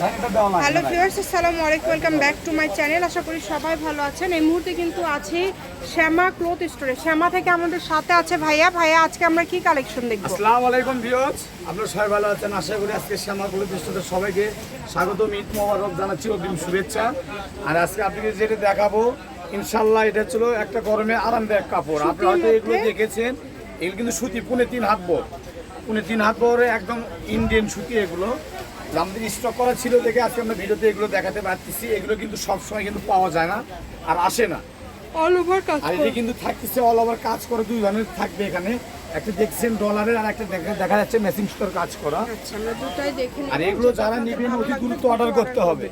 Hello viewers আসসালামু আলাইকুম welcome back to my channel. আশা করি সবাই ভালো আছেন। এই মুহূর্তে কিন্তু আছি শ্যামা ক্লথ স্টোরে। শ্যামা থেকে আমাদের সাথে আছে ভাইয়া। ভাইয়া আজকে আমরা কি কালেকশন দেখব? আসসালামু আলাইকুম ভিউয়ার্স আপনারা সবাই ভালো আছেন? আশা করি আজকে শ্যামাগুলো দৃষ্টিতে সবাইকে স্বাগতম ঈদ মোবারক জানাচ্ছি অগ্রিম শুভেচ্ছা। আর আজকে আপনাকে যেটা দেখাবো ইনশাল্লাহ এটা ছিল একটা গরমে আরামদায়ক কাপড়। আপনারা হয়তো এগুলো দেখেছেন। এগুলো কিন্তু সুতি পুনে তিন হাত পুনে তিন হাত বড় একদম ইন্ডিয়ান সুতি এগুলো। আমাদের স্টক করা ছিল দেখে আজকে আমরা ভিডিওতে এগুলো দেখাতে পারতেছি। এগুলো কিন্তু সবসময় কিন্তু পাওয়া যায় না আর আসে না। অল ওভার কাজ আর এটা কিন্তু থাকতেছে অল ওভার কাজ করে দুই ধরনের থাকবে এখানে। একটা দেখছেন ডলারের আর একটা দেখা- যাচ্ছে মেশিন স্টোর কাজ করা। আচ্ছা আর এগুলো যারা নেবেন অতি দ্রুত অর্ডার করতে হবে।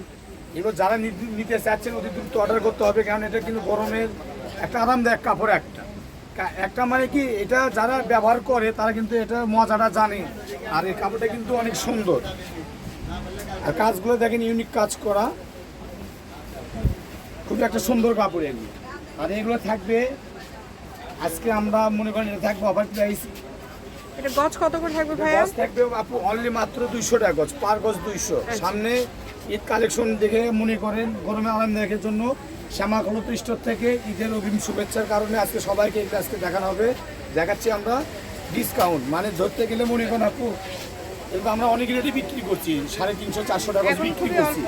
এগুলো যারা নিতে চাচ্ছেন অতি দ্রুত অর্ডার করতে হবে। কারণ এটা কিন্তু গরমের একটা আরামদায়ক কাপড় একটা। একটা মানে কি এটা যারা ব্যবহার করে তারা কিন্তু এটা মজাটা জানে। আর এই কাপড়টা কিন্তু অনেক সুন্দর। আর কাজগুলো দেখেন ইউনিক কাজ করা। খুব একটা সুন্দর কাপড় এগুলো। আর এগুলো থাকবে আজকে আমরা মনে করেন এটা থাকবে অফার প্রাইস এটা গজ কত করে থাকবে ভাইয়া? গজ থাকবে আপু অনলি মাত্র দুইশো টাকা গজ পার গজ দুইশো। সামনে ঈদ কালেকশন দেখে মনে করেন গরমে আরামদায়কের জন্য। শ্যামা কলত স্টোর থেকে ঈদের অগ্রিম শুভেচ্ছার কারণে আজকে সবাইকে এটা আজকে দেখানো হবে। দেখাচ্ছি আমরা ডিসকাউন্ট মানে ধরতে গেলে মনে করেন আপু কিন্তু আমরা অনেক রেটে বিক্রি করছি সাড়ে তিনশো চারশো টাকা বিক্রি করছি।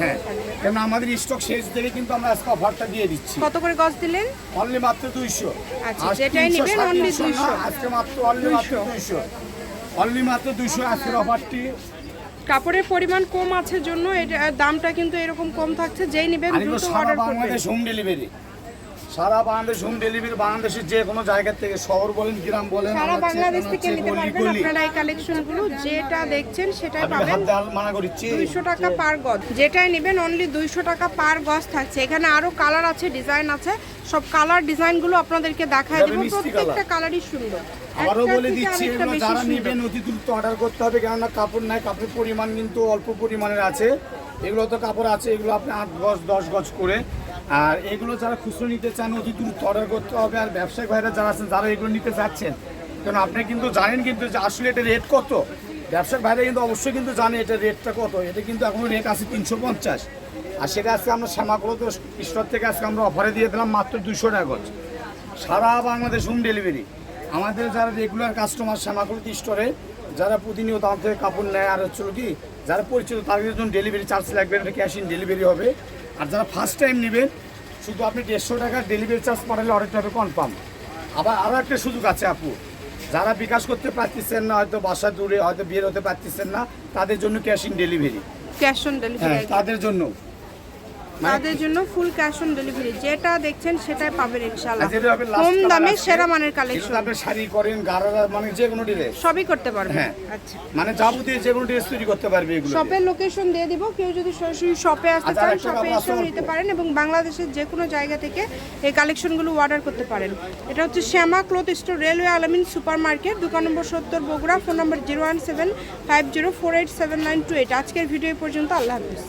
হ্যাঁ কেন আমাদের স্টক শেষ দেখে কিন্তু আমরা আজকে অফারটা দিয়ে দিচ্ছি। কত করে গজ দিলেন? অনলি মাত্র দুইশো। আচ্ছা, যেটাই নিবেন only 200 আজকে মাত্র অনলি মাত্র দুইশো। অনলি মাত্র দুইশো আজকের অফারটি কাপড়ের পরিমাণ কম আছে জন্য এটা দামটা কিন্তু এরকম কম থাকছে যেই নেবেন দ্রুত অর্ডার করবেন হোম ডেলিভারি সারা বাংলাদেশ হোম ডেলিভারি বাংলাদেশের যে কোনো জায়গা থেকে শহর বলেন গ্রাম বলেন সারা বাংলাদেশ থেকে নিতে পারবেন আপনারা এই কালেকশনগুলো যেটা দেখছেন সেটাই পাবেন। মানা করছি দুইশো টাকা পার গজ। যেটাই নেবেন অনলি দুইশো টাকা পার গজ থাকছে। এখানে আরও কালার আছে ডিজাইন আছে। সব কালার ডিজাইনগুলো আপনাদেরকে দেখায় দিব। প্রত্যেকটা কালারই সুন্দর। আবারও বলে দিচ্ছি এগুলো যারা নেবেন অতি দ্রুত অর্ডার করতে হবে কেননা কাপড় নাই কাপড়ের পরিমাণ কিন্তু অল্প পরিমাণের আছে। এগুলো তো কাপড় আছে এগুলো আপনি আট গজ দশ গজ করে আর এগুলো যারা খুচরো নিতে চান, অতি দ্রুত অর্ডার করতে হবে। আর ব্যবসায়িক ভাইরা যারা আছেন, যারা এগুলো নিতে চাচ্ছেন কারণ আপনি কিন্তু জানেন কিন্তু যে আসলে এটা রেট কত। ব্যবসায়িক ভাইরা কিন্তু অবশ্যই কিন্তু জানে এটা রেটটা কত। এটা কিন্তু এখনও রেট আছে তিনশো পঞ্চাশ। আর সেটা আজকে আমরা শ্যামাগুলো তো স্টোর থেকে আজকে আমরা অফারে দিয়ে দিলাম মাত্র দুশো টাকা সারা বাংলাদেশ হোম ডেলিভারি আমাদের যারা রেগুলার কাস্টমার শ্যামাকুল স্টোরে যারা প্রতিনিয়ত আমার থেকে কাপড় নেয় আর হচ্ছে কি যারা পরিচিত তাদের জন্য ডেলিভারি চার্জ লাগবে এটা ক্যাশ ইন ডেলিভারি হবে। আর যারা ফার্স্ট টাইম নেবেন শুধু আপনি দেড়শো টাকার ডেলিভারি চার্জ পাঠালে অর্ডারটা হবে কনফার্ম আবার আরও একটা সুযোগ আছে আপু। যারা বিকাশ করতে পারতেছেন না হয়তো বাসা দূরে হয়তো বের হতে পারতেছেন না তাদের জন্য cash in delivery cash on delivery তাদের জন্য। তাদের জন্য ফুল ক্যাশ অন ডেলিভারি যেটা দেখছেন সেটাই পাবেন ইনশাআল্লাহ। last কম দামে সেরা মানের কালেকশন আপনি শাড়ি করেন গারারা মানে যে কোনো ড্রেস সবই করতে পারবেন। হ্যাঁ। আচ্ছা। মানে যাবতীয় যে কোনো ড্রেস তৈরি করতে পারবে এগুলো। শপের লোকেশন দিয়ে দিব। কেউ যদি সরাসরি শপে আসতে আচ্ছা, চান শপে এসেও নিতে পারেন এবং বাংলাদেশের যে কোনো জায়গা থেকে এই কালেকশনগুলো অর্ডার করতে পারেন। এটা হচ্ছে Shyama cloth store railway Alamin super market দোকান নম্বর সত্তর Bogura phone number zero one seven five zero four eight seven nine two eight আজকের ভিডিও পর্যন্ত আল্লাহ হাফিজ।